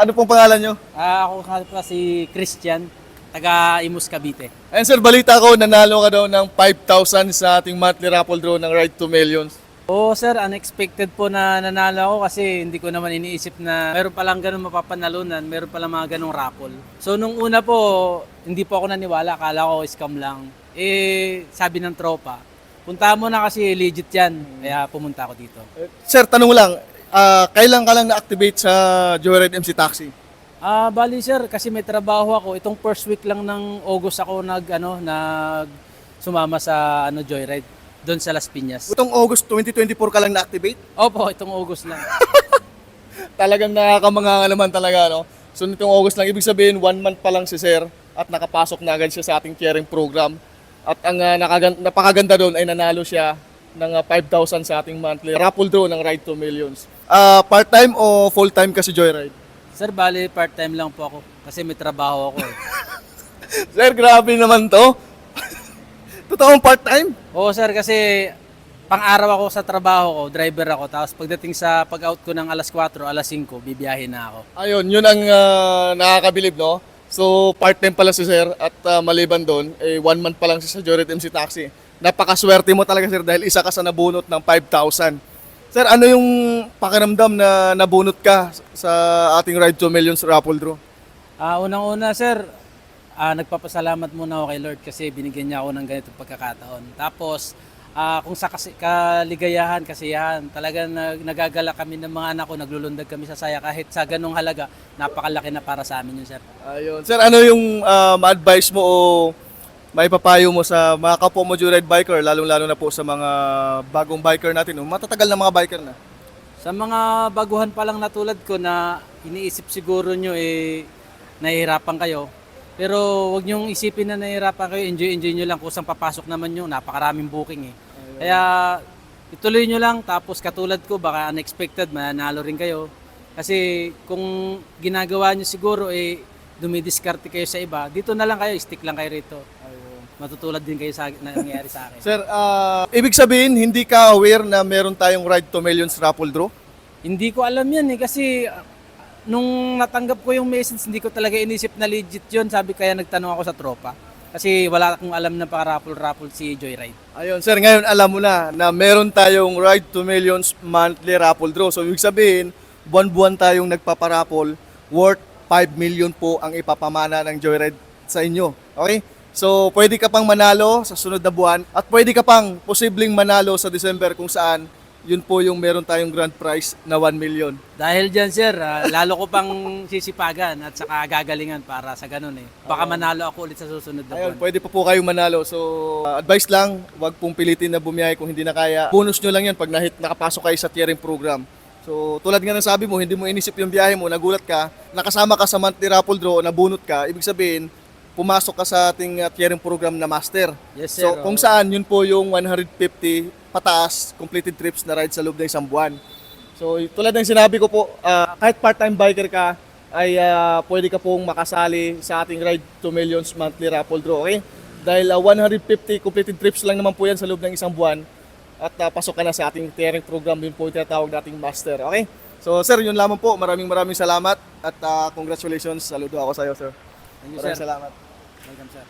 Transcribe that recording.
Ano pong pangalan nyo? Ah, ako nga pala si Christian, taga Imus Cavite. Ayun sir, balita ko, nanalo ka daw ng 5,000 sa ating monthly raffle draw ng Ride to Millions. Oo sir, unexpected po na nanalo ako kasi hindi ko naman iniisip na meron palang ganun mapapanalunan, meron palang mga ganung raffle. So nung una po, hindi po ako naniwala, akala ko scam lang. Eh, sabi ng tropa, punta mo na kasi legit yan. Kaya pumunta ako dito. Sir, tanong lang, ah, kailan ka lang na-activate sa Joyride MC Taxi? Ah, bali sir, kasi may trabaho ako. Itong first week lang ng August ako nag ano, nag sumama sa ano Joyride doon sa Las Piñas. Itong August 2024 ka lang na-activate? Opo, itong August lang. Talagang nakakamanganga naman talaga, no? So nitong August lang, ibig sabihin, one month pa lang si Sir at nakapasok na agad siya sa ating caring program. At ang ah, nakagan- napakaganda doon ay nanalo siya ng ah, 5,000 sa ating monthly raffle draw ng Ride to Millions. Ah, part-time o full-time ka si Joyride? Sir, bali part-time lang po ako kasi may trabaho ako eh. Sir, grabe naman to. Totoong part-time? Oo sir, kasi pang-araw ako sa trabaho ko, driver ako. Tapos pagdating sa pag-out ko ng alas 4, alas 5, bibiyahin na ako. Ayun, yun ang ah, nakakabilib, no? So, part-time pala si Sir at ah, maliban doon, eh, one month pa lang siya sa Joyride MC Taxi. Napakaswerte mo talaga, Sir, dahil isa ka sa nabunot ng 5,000. Sir, ano yung pakiramdam na nabunot ka sa ating Ride to Millions raffle draw? Ah, unang-una sir, ah, nagpapasalamat muna ako kay Lord kasi binigyan niya ako ng ganitong pagkakataon. Tapos, ah, kung sa kasi, kaligayahan, kasiyahan, talagang nag, nagagala kami ng mga anak ko, naglulundag kami sa saya kahit sa ganong halaga, napakalaki na para sa amin yun sir. Ayun. Sir, ano yung ah, ma-advise mo o maipapayo mo sa mga kapwa mo Joyride biker, lalong-lalo na po sa mga bagong biker natin, o matatagal na mga biker na? Sa mga baguhan pa lang na tulad ko na iniisip siguro nyo eh nahihirapan kayo. Pero wag nyong isipin na nahihirapan kayo, enjoy-enjoy nyo lang kusang papasok naman nyo, napakaraming booking eh. Kaya ituloy nyo lang tapos katulad ko baka unexpected mananalo rin kayo. Kasi kung ginagawa nyo siguro eh dumidiskarte kayo sa iba, dito na lang kayo, stick lang kayo rito. Matutulad din kayo sa na nangyayari sa akin. Sir, ah, ibig sabihin, hindi ka aware na meron tayong Ride to Millions raffle draw? Hindi ko alam yan eh kasi uh, nung natanggap ko yung message hindi ko talaga inisip na legit yun. Sabi kaya nagtanong ako sa tropa. Kasi wala akong alam na pa-raffle-raffle si Joyride. Ayun, sir, ngayon alam mo na na meron tayong Ride to Millions monthly raffle draw. So, ibig sabihin, buwan-buwan tayong nagpaparapol worth 5 million po ang ipapamana ng Joyride sa inyo. Okay? So, pwede ka pang manalo sa sunod na buwan at pwede ka pang posibleng manalo sa December kung saan yun po yung meron tayong grand prize na 1 million. Dahil dyan sir, ah, lalo ko pang sisipagan at saka gagalingan para sa ganun eh. Baka manalo ako ulit sa susunod na Ayun, buwan. pwede pa po kayong manalo. So, uh, advice lang, wag pong pilitin na bumiyahe kung hindi na kaya. Bonus nyo lang yan pag nahit, nakapasok kayo sa tiering program. So, tulad nga ng sabi mo, hindi mo inisip yung biyahe mo, nagulat ka, nakasama ka sa monthly raffle draw, nabunot ka, ibig sabihin, pumasok ka sa ating uh, tiering program na master. Yes sir. So, kung saan, yun po yung 150 pataas, completed trips na ride sa loob ng isang buwan. So, tulad ng sinabi ko po, ah, kahit part-time biker ka, ay ah, pwede ka pong makasali sa ating Ride to Millions monthly raffle draw, okay? Dahil ah, 150 completed trips lang naman po yan sa loob ng isang buwan at ah, pasok ka na sa ating tiering program, yun po yung tinatawag nating master, okay? So, sir, yun lamang po. Maraming maraming salamat at ah, congratulations. Saludo ako sa iyo, sir. Thank you Maraming sir. salamat. Welcome sir.